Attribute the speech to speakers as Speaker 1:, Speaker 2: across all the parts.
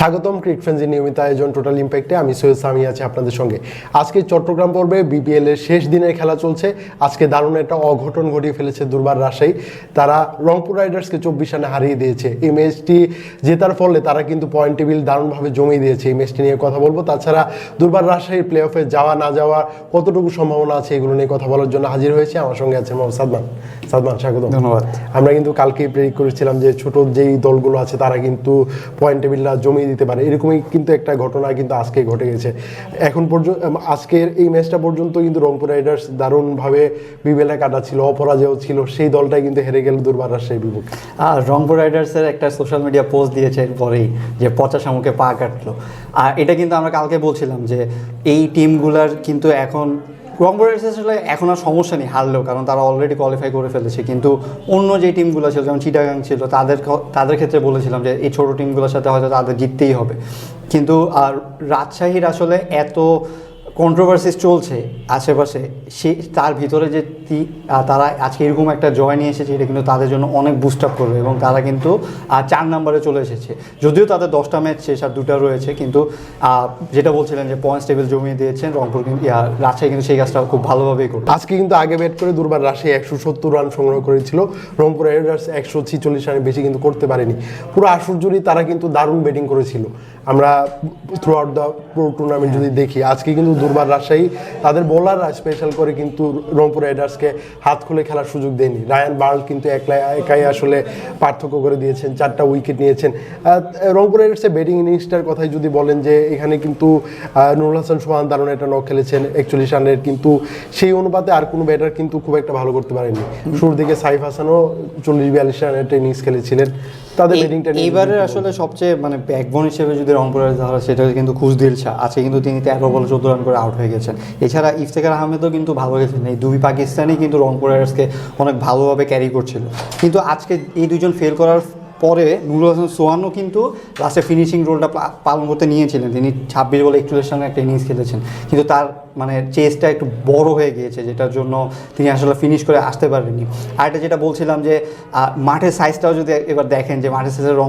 Speaker 1: স্বাগতম ক্রিক ফ্রেন্সের নিয়মিত আয়োজন টোটাল ইম্প্যাক্টে আমি সৈয়দ সামি আছি আপনাদের সঙ্গে। আজকে চট্টগ্রাম পর্বে বিপিএল এর শেষ দিনের খেলা চলছে। আজকে দারুণ একটা অঘটন ঘটিয়ে ফেলেছে দুর্বার রাজশাহী। তারা রংপুর রাইডার্সকে চব্বিশ রানে হারিয়ে দিয়েছে। এই ম্যাচটি জেতার ফলে তারা কিন্তু পয়েন্ট টেবিল দারুণভাবে জমিয়ে দিয়েছে এই ম্যাচটি নিয়ে কথা বলব। তাছাড়া দুর্বার রাজশাহীর প্লে অফে যাওয়া না যাওয়ার কতটুকু সম্ভাবনা আছে এগুলো নিয়ে কথা বলার জন্য হাজির হয়েছে। আমার সঙ্গে আছে মোহাম্মদ সাদমান। সাদমান স্বাগত
Speaker 2: ধন্যবাদ।
Speaker 1: আমরা কিন্তু কালকেই প্রেডিক্ট করেছিলাম যে ছোট যেই দলগুলো আছে তারা কিন্তু পয়েন্ট টেবিলটা জমিয়ে দিতে পারে। এরকমই কিন্তু একটা ঘটনা কিন্তু আজকে ঘটে গেছে। এখন পর্যন্ত আজকের এই ম্যাচটা পর্যন্ত কিন্তু রংপুর রাইডার্স দারুণভাবে বিবেলা কাটাচ্ছিল, অপরাজেয় ছিল। সেই দলটাই কিন্তু হেরে গেল দুর্বার রাজশাহী বিপক্ষে।
Speaker 2: আর রংপুর রাইডার্সের একটা সোশ্যাল মিডিয়া পোস্ট দিয়েছে এরপরেই যে পচা শামুকে পা কাটলো। আর এটা কিন্তু আমরা কালকে বলছিলাম যে এই টিমগুলার কিন্তু এখন রাইডার্স আসলে এখন আর সমস্যা নেই হারলেও, কারণ তারা অলরেডি কোয়ালিফাই করে ফেলেছে। কিন্তু অন্য যে টিমগুলো ছিল, যেমন চিটাগাং ছিল, তাদের তাদের ক্ষেত্রে বলেছিলাম যে, এই ছোটো টিমগুলোর সাথে হয়তো তাদের জিততেই হবে। কিন্তু আর রাজশাহীর আসলে এত কন্ট্রোভার্সিস চলছে আশেপাশে, সে, তার ভিতরে যে তারা আজকে এরকম একটা জয় নিয়ে এসেছে, এটা কিন্তু তাদের জন্য অনেক বুস্ট আপ করবে এবং তারা কিন্তু চার নম্বরে চলে এসেছে। যদিও তাদের দশটা ম্যাচ শেষ আর দুটা রয়েছে, কিন্তু যেটা বলছিলেন যে পয়েন্টস টেবিল জমিয়ে দিয়েছেন, রংপুর কিন্তু রাজশাহী কিন্তু সেই কাজটা খুব ভালোভাবেই করবে।
Speaker 1: আজকে কিন্তু আগে ব্যাট করে দুর্বার রাজশাহী একশো সত্তর রান সংগ্রহ করেছিল, রংপুর রাইডার্স একশো ছিচল্লিশ রানের বেশি কিন্তু করতে পারেনি। পুরো আসর জুড়ে তারা কিন্তু দারুণ ব্যাটিং করেছিল। আমরা থ্রু আউট দ্য পুরো টুর্নামেন্ট যদি দেখি আজকে কিন্তু দুর্বার রাজশাহী তাদের বোলাররা স্পেশাল করে কিন্তু রংপুর রাইডার্সকে হাত খুলে খেলার সুযোগ দেয়নি। রায়ান বার্ল কিন্তু একলা একাই আসলে পার্থক্য করে দিয়েছেন চারটা উইকেট নিয়েছেন। রংপুর রাইডার্সের ব্যাটিং ইনিংসটার কথাই যদি বলেন যে এখানে কিন্তু নুরুল হাসান সোহান দারুণ একটা নক খেলেছেন একচল্লিশ রানের কিন্তু সেই অনুপাতে আর কোনো ব্যাটার কিন্তু খুব একটা ভালো করতে পারেনি শুরুর দিকে সাইফ হাসানও চল্লিশ বিয়াল্লিশ রানের একটা ইনিংস খেলেছিলেন। তাদের ব্যাটিংটা
Speaker 2: এইবারের আসলে সবচেয়ে মানে ব্যাকবোন হিসেবে যদি রংপুর অম্পায়ার যারা সেটা কিন্তু খুশদিল শাহ। আজকে কিন্তু তিনি তেরো বলে চোদ্দ রান করে আউট হয়ে গেছেন। এছাড়া ইফতেখার আহমেদও কিন্তু ভালো গেছেন এই দুই পাকিস্তানি কিন্তু রাইডার্সকে অনেক ভালোভাবে ক্যারি করছিল। কিন্তু আজকে এই দুজন ফেল করার পরে নুরুল হাসান সোহানও কিন্তু লাস্টে ফিনিশিং রোলটা পালন করতে নিয়েছিলেন। তিনি ছাব্বিশ বলে একচল্লিশ রানের একটা ইনিংস খেলেছেন। কিন্তু তার মানে চেসটা একটু বড় হয়ে গিয়েছে যেটার জন্য তিনি আসলে ফিনিশ করে আসতে পারেননি। আর এটা যেটা বলছিলাম যে মাঠের সাইজটাও যদি এবার দেখেন যে মাঠের সাইজের রং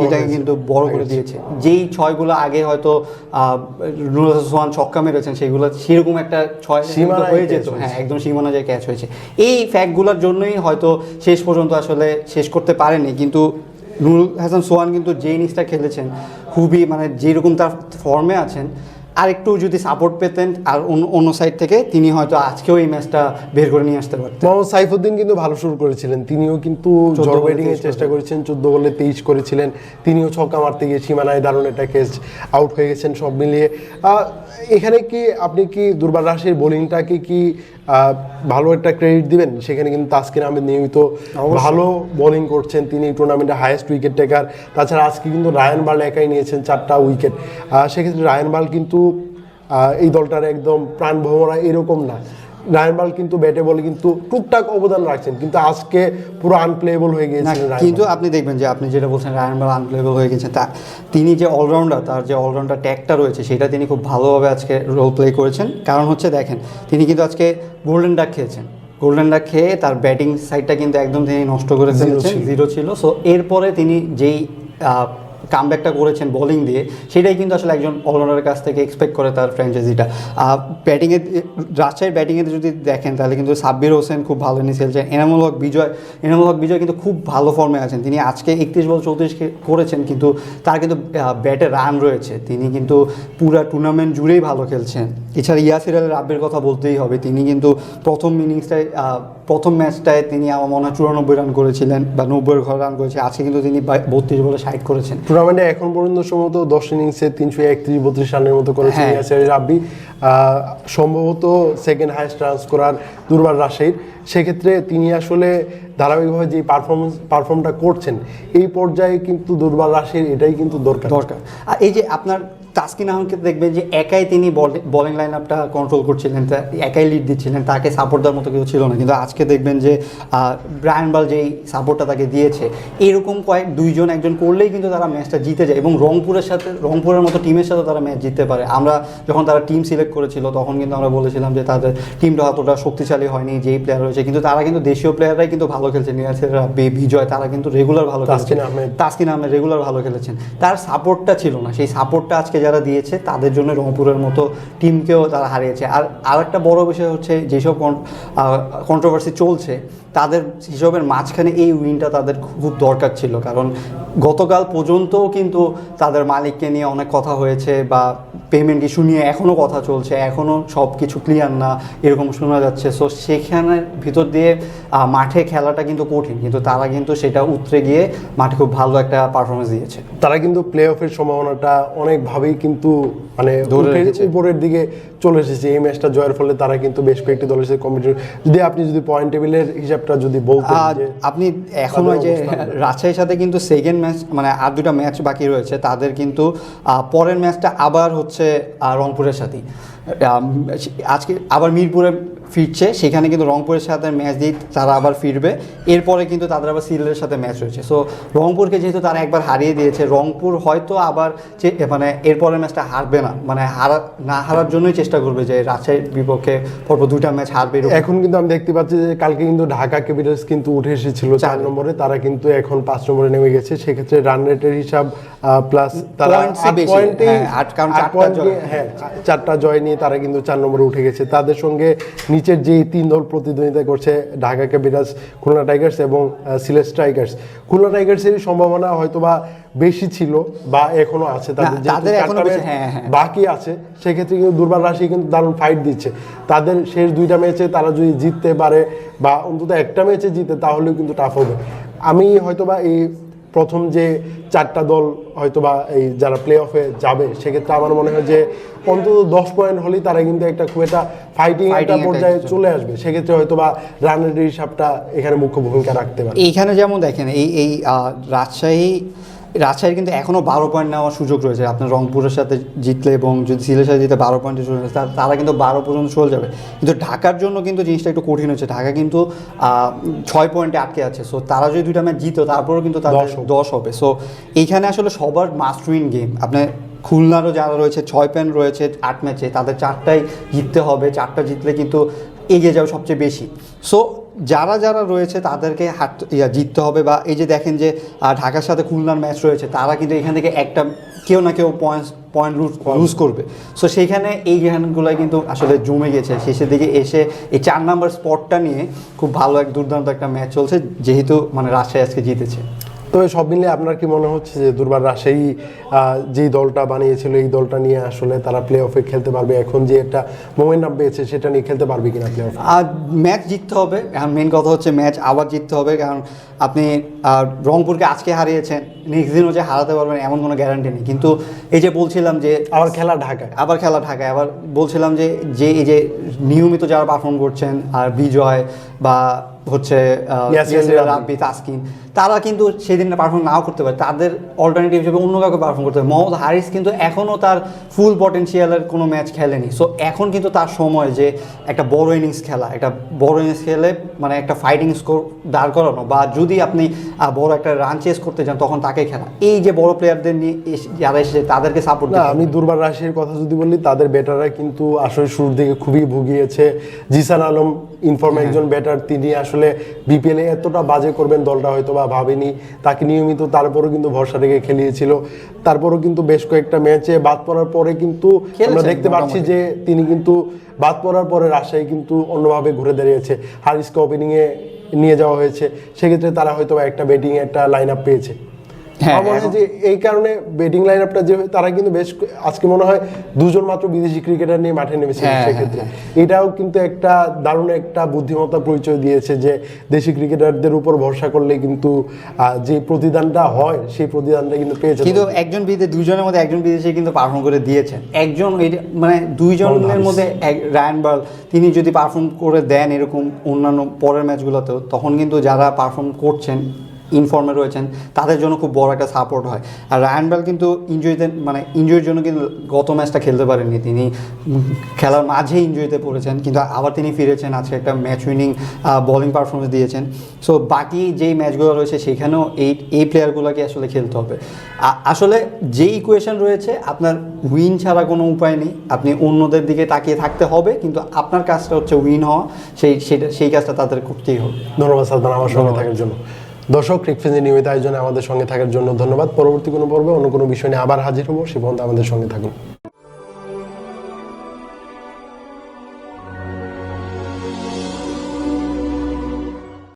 Speaker 2: সেটাকে কিন্তু বড় করে দিয়েছে। যেই ছয়গুলো আগে হয়তো নুরুল সোহান ছক্কা মেরেছেন সেগুলো সেরকম একটা ছয় হয়ে যেত। হ্যাঁ একদম সীমানা যে ক্যাচ হয়েছে। এই ফ্যাক্টগুলোর জন্যই হয়তো শেষ পর্যন্ত আসলে শেষ করতে পারেনি কিন্তু নুরুল হাসান সোহান কিন্তু যে ইনিংসটা খেলেছেন খুবই মানে যেরকম তার ফর্মে আছেন আর একটু যদি সাপোর্ট পেতেন আর অন্য সাইড থেকে তিনি হয়তো আজকেও এই ম্যাচটা বের করে নিয়ে আসতে পারতেন।
Speaker 1: মোহাম্মদ সাইফুদ্দিন কিন্তু ভালো শুরু করেছিলেন। তিনিও কিন্তু
Speaker 2: 14
Speaker 1: জড় এর চেষ্টা করেছেন চোদ্দ বলে তেইশ করেছিলেন। তিনিও ছক্কা মারতে গিয়ে সীমানায় দারুণ একটা ক্যাচ আউট হয়ে গেছেন সব মিলিয়ে। এখানে কি আপনি কি দুর্বার রাশির বোলিংটাকে কি ভালো একটা ক্রেডিট দিবেন? সেখানে কিন্তু তাসকিন আহমেদ নিয়মিত ভালো বোলিং করছেন। তিনি টুর্নামেন্টে হায়েস্ট উইকেট টেকার তাছাড়া আজকে কিন্তু রায়ান বাল একাই নিয়েছেন চারটা উইকেট সেক্ষেত্রে রায়ান বাল কিন্তু এই দলটার একদম প্রাণ ভ্রমরা এরকম না। রায়ান বার্ল কিন্তু ব্যাটে বলে কিন্তু টুকটাক অবদান রাখছেন কিন্তু আজকে পুরো আনপ্লেয়েবল হয়ে
Speaker 2: না,
Speaker 1: গিয়েছিলেন রায়ান
Speaker 2: কিন্তু আপনি দেখবেন যে আপনি যেটা বলছেন রায়ান বাল আনপ্লেবল হয়ে গেছেন তা তিনি যে অলরাউন্ডার তার যে অলরাউন্ডার ট্যাগটা রয়েছে সেটা তিনি খুব ভালোভাবে আজকে রোল প্লে করেছেন। কারণ হচ্ছে দেখেন তিনি কিন্তু আজকে গোল্ডেন ডাক খেয়েছেন। গোল্ডেন ডাক খেয়ে তার ব্যাটিং সাইডটা কিন্তু একদম তিনি নষ্ট করে ফেলেছেন জিরো ছিল। সো এরপরে তিনি যেই কামব্যাকটা করেছেন বোলিং দিয়ে, সেটাই কিন্তু আসলে একজন অলরাউন্ডারের কাছ থেকে এক্সপেক্ট করে তার ফ্র্যাঞ্চাইজিটা ব্যাটিংয়ে রাজশাহীর ব্যাটিংয়ে যদি দেখেন, তাহলে কিন্তু সাব্বির হোসেন খুব ভালো ইনিংস খেলছেন এনামুল হক বিজয়, এনামুল হক বিজয় কিন্তু খুব ভালো ফর্মে আছেন। তিনি আজকে একত্রিশ বল চৌত্রিশ করেছেন, কিন্তু তার কিন্তু ব্যাটে রান রয়েছে। তিনি কিন্তু পুরা টুর্নামেন্ট জুড়েই ভালো খেলছেন। এছাড়া ইয়াসির আল রাব্বের কথা বলতেই হবে, তিনি কিন্তু প্রথম ইনিংসটায় প্রথম ম্যাচটায় তিনি আমার মনে হয় চুরানব্বই রান করেছিলেন, বা নব্বই রান করেছে। আজকে কিন্তু তিনি বত্রিশ বলে ষাট করেছেন।
Speaker 1: টুর্নামেন্টে এখন পর্যন্ত সম্ভবত দশ ইনিংসে তিনশো একত্রিশ বত্রিশ রানের মতো করেছে
Speaker 2: হ্যাঁ।
Speaker 1: ইয়াসির রাব্বি। সম্ভবত সেকেন্ড হায়েস্ট রান করার দুর্বার রাশের সেক্ষেত্রে তিনি আসলে ধারাবাহিকভাবে যে পারফরমেন্স পারফর্মটা করছেন এই পর্যায়ে কিন্তু দুর্বার রাশির এটাই কিন্তু দরকার।
Speaker 2: দরকার। আর এই যে আপনার তাসকিন আহমদকে দেখবেন যে একাই তিনি বলিং লাইন আপটা কন্ট্রোল করছিলেন একাই লিড দিচ্ছিলেন তাকে সাপোর্ট দেওয়ার মতো কেউ ছিল না। কিন্তু আজকে দেখবেন যে ব্রায়ান বাল যেই সাপোর্টটা তাকে দিয়েছে এরকম কয়েক দুইজন একজন করলেই কিন্তু তারা ম্যাচটা জিতে যায় এবং রংপুরের সাথে রংপুরের মতো টিমের সাথে তারা ম্যাচ জিততে পারে। আমরা যখন তারা টিম সিলেক্ট করেছিল তখন কিন্তু আমরা বলেছিলাম যে তাদের টিমটা অতটা শক্তিশালী হয়নি যেই প্লেয়ার রয়েছে। কিন্তু তারা কিন্তু দেশীয় প্লেয়াররাই কিন্তু ভালো খেলছে। রাব্বি বিজয় তারা কিন্তু রেগুলার ভালো খেলছে।
Speaker 1: তাসকিন আহমেদ।
Speaker 2: তাসকিন আহমেদ রেগুলার ভালো খেলেছেন। তার সাপোর্টটা ছিল না। সেই সাপোর্টটা আজকে যারা দিয়েছে, তাদের জন্য রংপুরের মতো টিমকেও তারা হারিয়েছে। আর আরেকটা বড় বিষয় হচ্ছে, যেসব কন্ট্রোভার্সি চলছে, তাদের হিসাবের মাঝখানে এই উইনটা তাদের খুব দরকার ছিল। কারণ গতকাল পর্যন্তও কিন্তু তাদের মালিককে নিয়ে অনেক কথা হয়েছে বা পেমেন্ট ইস্যু নিয়ে এখনও কথা চলছে এখনও সব কিছু ক্লিয়ার না, এরকম শোনা যাচ্ছে। সো সেখানের ভিতর দিয়ে মাঠে খেলাটা কিন্তু কঠিন। কিন্তু তারা কিন্তু সেটা উতরে গিয়ে মাঠে খুব ভালো একটা পারফরমেন্স দিয়েছে।
Speaker 1: তারা কিন্তু প্লে অফের সম্ভাবনাটা অনেকভাবেই কিন্তু মানে। উপরের দিকে চলে এসেছে এই ম্যাচটা জয়ের ফলে তারা কিন্তু বেশ কয়েকটি দলের সাথে কম্পিটিশন যদি আপনি যদি পয়েন্ট টেবিলের হিসাবটা যদি বলতেন
Speaker 2: আপনি এখন ওই যে। রাজশাহীর সাথে কিন্তু সেকেন্ড ম্যাচ মানে আর দুটা ম্যাচ বাকি রয়েছে তাদের কিন্তু পরের ম্যাচটা আবার হচ্ছে রংপুরের সাথেই আজকে আবার মিরপুরে ফিরছে সেখানে কিন্তু রংপুরের সাথে ম্যাচ দিয়ে তারা আবার ফিরবে। এরপরে কিন্তু তাদের আবার সিলেটের সাথে ম্যাচ রয়েছে। সো রংপুরকে যেহেতু তারা একবার হারিয়ে দিয়েছে রংপুর হয়তো আবার মানে এরপরের ম্যাচটা হারবে না। মানে হারা না হারার জন্যই চেষ্টা করবে যে রাজশাহীর বিপক্ষে পরপর দুইটা ম্যাচ হারবে
Speaker 1: এখন কিন্তু আমি দেখতে পাচ্ছি যে কালকে কিন্তু ঢাকা ক্যাপিটালস কিন্তু উঠে এসেছিল চার। নম্বরে। তারা কিন্তু এখন পাঁচ নম্বরে নেমে গেছে। সেক্ষেত্রে রান রেটের হিসাব প্লাস তারা
Speaker 2: হ্যাঁ, আট চারটা জয়।
Speaker 1: নিয়ে- তারা কিন্তু চার নম্বরে উঠে গেছে। তাদের সঙ্গে নিচের যে তিন দল প্রতিদ্বন্দ্বিতা করছে ঢাকা ক্যাপিটালস খুলনা টাইগার্স এবং সিলেট স্ট্রাইকার্স। খুলনা টাইগার্সেরই সম্ভাবনা হয়তোবা বেশি ছিল বা এখনও আছে। তাদের
Speaker 2: হ্যাঁ, হ্যাঁ।
Speaker 1: বাকি আছে সেক্ষেত্রে কিন্তু দুর্বার রাশি কিন্তু দারুণ ফাইট দিচ্ছে। তাদের শেষ দুইটা ম্যাচে তারা যদি জিততে পারে বা অন্তত একটা ম্যাচে জিতে তাহলেও কিন্তু টাফ হবে। আমি হয়তোবা এই প্রথম যে চারটা দল হয়তো বা এই যারা প্লে অফে যাবে সেক্ষেত্রে আমার মনে হয় যে অন্তত দশ পয়েন্ট হলেই তারা কিন্তু একটা খুব একটা ফাইটিং একটা পর্যায়ে চলে আসবে। সেক্ষেত্রে হয়তো বা রানের হিসাবটা এখানে মুখ্য ভূমিকা রাখতে পারে।
Speaker 2: এখানে যেমন দেখেন এই এই রাজশাহী রাজশাহীর কিন্তু এখনও বারো পয়েন্ট নেওয়ার সুযোগ রয়েছে। আপনার রংপুরের সাথে জিতলে এবং যদি সিলেটের সাথে জিতে বারো পয়েন্টে চলে যাবে তারা কিন্তু বারো পর্যন্ত চলে যাবে। কিন্তু ঢাকার জন্য কিন্তু জিনিসটা একটু কঠিন হচ্ছে। ঢাকা কিন্তু ছয় পয়েন্টে আটকে আছে। সো তারা যদি দুইটা ম্যাচ জিতো তারপরেও কিন্তু তাদের
Speaker 1: দশ হবে।
Speaker 2: দশ হবে। সো এইখানে আসলে সবার মাস্ট উইন গেম আপনার খুলনারও যারা রয়েছে ছয় পয়েন্ট রয়েছে আট ম্যাচে তাদের চারটাই জিততে হবে। চারটা জিতলে কিন্তু এগিয়ে যাবে সবচেয়ে বেশি। সো যারা যারা রয়েছে তাদেরকে হাত ইয়া জিততে হবে বা এই যে দেখেন যে ঢাকার সাথে খুলনার ম্যাচ রয়েছে তারা কিন্তু এখান থেকে একটা কেউ না কেউ পয়েন্ট পয়েন্ট লুজ করবে। সো সেইখানে এই গেমগুলো কিন্তু আসলে জমে গেছে। শেষের দিকে এসে এই চার নাম্বার স্পটটা নিয়ে খুব ভালো এক দুর্দান্ত একটা ম্যাচ চলছে যেহেতু মানে রাজশাহী আজকে জিতেছে।
Speaker 1: তবে সব মিলিয়ে আপনার কি মনে হচ্ছে যে দুর্বার আহ, যেই দলটা বানিয়েছিল এই দলটা নিয়ে আসলে তারা প্লে অফে খেলতে পারবে? এখন যে একটা মোমেন্টাম পেয়েছে সেটা নিয়ে খেলতে পারবে কিনা প্লে অফে
Speaker 2: আর ম্যাচ জিততে হবে। এখন মেন কথা হচ্ছে ম্যাচ আবার জিততে হবে। কারণ আপনি রংপুরকে আজকে হারিয়েছেন। নেক্সট দিনও যে হারাতে পারবেন এমন কোনো গ্যারান্টি নেই। কিন্তু এই যে বলছিলাম যে
Speaker 1: আবার খেলা ঢাকায়।
Speaker 2: আবার খেলা ঢাকায়। আবার বলছিলাম যে যে এই যে নিয়মিত যারা পারফর্ম করছেন আর বিজয় বা হচ্ছে।
Speaker 1: রাব্বি
Speaker 2: তাসকিন তারা কিন্তু সেদিন পারফর্ম নাও করতে পারে। তাদের অল্টারনেটিভ হিসেবে অন্য কাউকে পারফর্ম করতে পারে। মোহাম্মদ হারিস কিন্তু এখনও তার ফুল পটেনশিয়ালের কোনো ম্যাচ খেলেনি। সো এখন কিন্তু তার সময় যে একটা বড় ইনিংস খেলা একটা বড় ইনিংস খেলে মানে একটা ফাইটিং স্কোর দাঁড় করানো বা যদি আপনি বড় একটা রান চেস করতে চান তখন তাকে খেলা। এই যে বড় প্লেয়ারদের নিয়ে এসে- যারা এসেছে তাদেরকে সাপোর্ট
Speaker 1: না আমি দুর্বার রাশির কথা যদি বলি তাদের ব্যাটাররা কিন্তু আসলে শুরুর দিকে খুবই ভুগিয়েছে। জিসান আলম ইনফর্ম একজন ব্যাটার তিনি আসলে বিপিএলে এতটা বাজে করবেন দলটা হয়তো বা ভাবেনি। তাকে নিয়মিত তারপরও কিন্তু ভরসা রেখে খেলিয়েছিল। তারপরও কিন্তু বেশ কয়েকটা ম্যাচে বাদ পড়ার পরে কিন্তু আমরা দেখতে পাচ্ছি যে তিনি কিন্তু বাদ পড়ার পরে রাজশাহী কিন্তু অন্যভাবে ঘুরে দাঁড়িয়েছে। হারিসকে ওপেনিংয়ে নিয়ে যাওয়া হয়েছে। সেক্ষেত্রে তারা হয়তো একটা ব্যাটিং একটা লাইন আপ পেয়েছে। যে এই কারণে ব্যাটিং লাইন আপটা যে তারা কিন্তু বেশ আজকে মনে হয় দুজন মাত্র বিদেশি ক্রিকেটার নিয়ে মাঠে নেমেছে
Speaker 2: হ্যাঁ,
Speaker 1: সেক্ষেত্রে। এটাও কিন্তু একটা দারুণ একটা বুদ্ধিমত্তা পরিচয় দিয়েছে যে দেশি ক্রিকেটারদের উপর ভরসা করলে কিন্তু যে প্রতিদানটা হয় সেই প্রতিদানটা কিন্তু পেয়েছে
Speaker 2: কিন্তু একজন বিদেশি দুইজনের মধ্যে একজন বিদেশি কিন্তু পারফর্ম করে দিয়েছেন। একজন মানে দুইজনের মধ্যে এক- রায়ান বার্ল তিনি যদি পারফর্ম করে দেন এরকম অন্যান্য পরের ম্যাচগুলোতেও তখন কিন্তু যারা পারফর্ম করছেন ইনফর্মে রয়েছেন তাদের জন্য খুব বড় একটা সাপোর্ট হয়। আর রায়ান বেল কিন্তু ইঞ্জুরিতে মানে ইঞ্জুরির জন্য কিন্তু গত ম্যাচটা খেলতে পারেননি তিনি। খেলার মাঝে ইঞ্জুরিতে পড়েছেন কিন্তু আবার তিনি ফিরেছেন আজকে একটা ম্যাচ উইনিং বোলিং পারফরমেন্স দিয়েছেন। সো বাকি যেই ম্যাচগুলো রয়েছে সেখানেও এই এই প্লেয়ারগুলোকে আসলে খেলতে হবে। আসলে যে ইকুয়েশন রয়েছে আপনার উইন ছাড়া কোনো উপায় নেই। আপনি অন্যদের দিকে তাকিয়ে থাকতে হবে কিন্তু আপনার কাজটা হচ্ছে উইন হওয়া। সেই সেটা সেই কাজটা তাদের করতেই হবে।
Speaker 1: ধন্যবাদ সালমান আমার সঙ্গে থাকার জন্য। দর্শক ক্রিকফেন্সের নিয়মিত আয়োজনে আমাদের সঙ্গে থাকার জন্য ধন্যবাদ। পরবর্তী কোনো পর্বে অন্য কোনো বিষয় নিয়ে আবার হাজির হব। সে পর্যন্ত আমাদের সঙ্গে থাকুন।